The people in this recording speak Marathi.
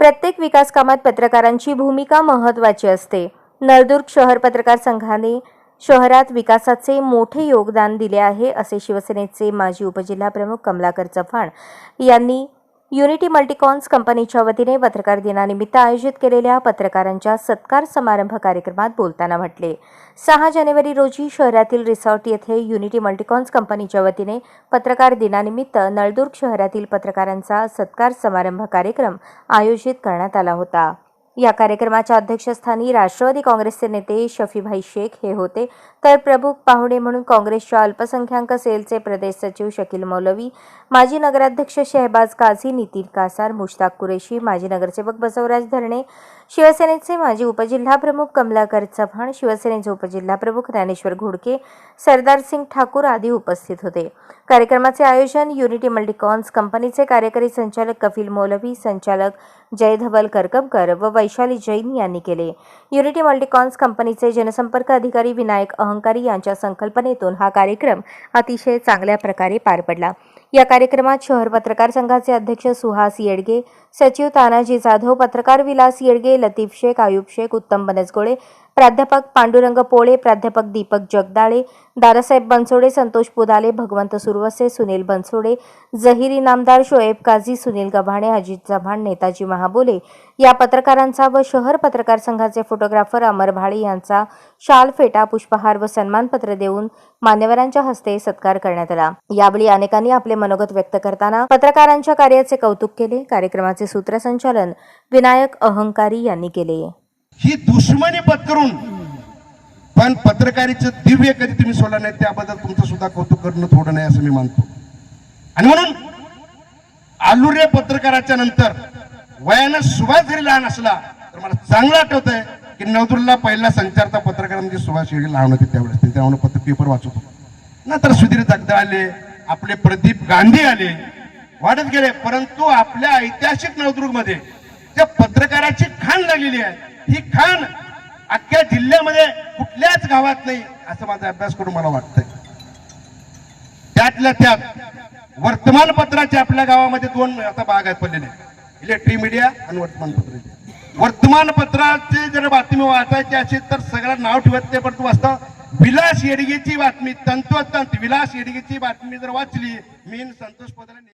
प्रत्येक विकास कामात पत्रकारांची भूमिका महत्त्वाची असते. नळदुर्ग शहर पत्रकार संघाने शहरात विकासाचे मोठे योगदान दिले आहे असे शिवसेनेचे माजी उपजिल्हाप्रमुख कमलाकर चव्हाण यांनी युनिटी मल्टीकॉन्स कंपनीच्या वतीने पत्रकार दिनानिमित्त आयोजित केलेल्या पत्रकारांच्या सत्कार समारंभ कार्यक्रमात बोलताना म्हटले. सहा जानेवारी रोजी शहरातील रिसॉर्ट येथे युनिटी मल्टीकॉन्स कंपनीच्या वतीने पत्रकार दिनानिमित्त नळदुर्ग शहरातील पत्रकारांचा सत्कार समारंभ कार्यक्रम आयोजित करण्यात आला होता. या कार्यक्रमाच्या अध्यक्षस्थानी राष्ट्रवादी काँग्रेसचे नेते शफीभाई शेख हे होते. तर प्रमुख पाहुणे म्हणून काँग्रेसच्या अल्पसंख्याक सेलचे प्रदेश सचिव शकील मौलवी माजी नगराध्यक्ष शहबाज काझी नितीन कासार मुश्ताक कुरेशी माजी नगरसेवक बसवराज धरणे शिवसेनेचे माजी उपजिल्हाप्रमुख कमलाकर चव्हाण शिवसेनेचे उपजिल्हाप्रमुख ज्ञानेश्वर घोडके सरदार सिंग ठाकूर आदी उपस्थित होते. कार्यक्रमाचे आयोजन युनिटी मल्टीकॉन्स कंपनीचे कार्यकारी संचालक कपिल मौलवी संचालक जय धवल करकमकर व वैशाली जैन यांनी केले. युनिटी मल्टीकॉन्स कंपनीचे जनसंपर्क अधिकारी विनायक अहंकारी यांच्या संकल्पनेतून हा कार्यक्रम अतिशय चांगल्या प्रकारे पार पडला. या कार्यक्रमात शहर पत्रकार संघाचे अध्यक्ष सुहास येडगे सचिव तानाजी जाधव पत्रकार विलास येडगे लतीफ शेख आयुब शेख उत्तम बनसगोळे प्राध्यापक पांडुरंग पोळे प्राध्यापक दीपक जगदाळे दादासाहेब बनसोडे संतोष पुदाले भगवंत सुरवसे सुनील बनसोडे जहिरी नामदार शोएब काझी सुनील गव्हाणे अजित चव्हाण नेताजी महाबोले. या पत्रकारांचा व शहर पत्रकार संघाचे फोटोग्राफर अमर भाळे यांचा शाल फेटा पुष्पहार व सन्मानपत्र देऊन मान्यवरांच्या हस्ते सत्कार करण्यात आला. यावेळी अनेकांनी आपले मनोगत व्यक्त करताना पत्रकारांच्या कार्याचे कौतुक केले. कार्यक्रमाचे सूत्रसंचालन विनायक अहंकारी यांनी केले. ही दुश्मनी पत्करून. पण पत्रकारीचं दिव्य कधी तुम्ही सोडलं नाही त्याबद्दल तुमचं सुद्धा कौतुक करणं थोडं नाही असं मी मानतो. आणि म्हणून आलुरे पत्रकाराच्या नंतर वयानं सुभाष जरी लहान असला तर मला चांगलं आठवत आहे की नवदुल्ला पहिला संचारता पत्रकार म्हणजे सुभाष शेळके लहान होते त्यावेळेस. ते त्यामुळे पत्र पेपर वाचत होतो. नंतर सुधीर जगदा आले आपले प्रदीप गांधी आले वाढत गेले. परंतु आपल्या ऐतिहासिक नवदुर्गमध्ये त्या पत्रकाराची लागलेली आहे. ही खाण अख्ख्या जिल्ह्यामध्ये कुठल्याच गावात नाही असं माझा अभ्यास करून मला वाटतंय. त्यातल्या त्यात वर्तमानपत्राचे आपल्या गावामध्ये दोन आता भाग आहेत पडलेले. इलेक्ट्रिक मीडिया आणि वर्तमानपत्र. वर्तमानपत्राचे जर बातमी वाचायची असेल तर सगळं नाव ठेवत नाही परंतु वाचता विलास येडगेची बातमी तंतोतंत विलास येडगेची बातमी जर वाचली मी संतोष पदाला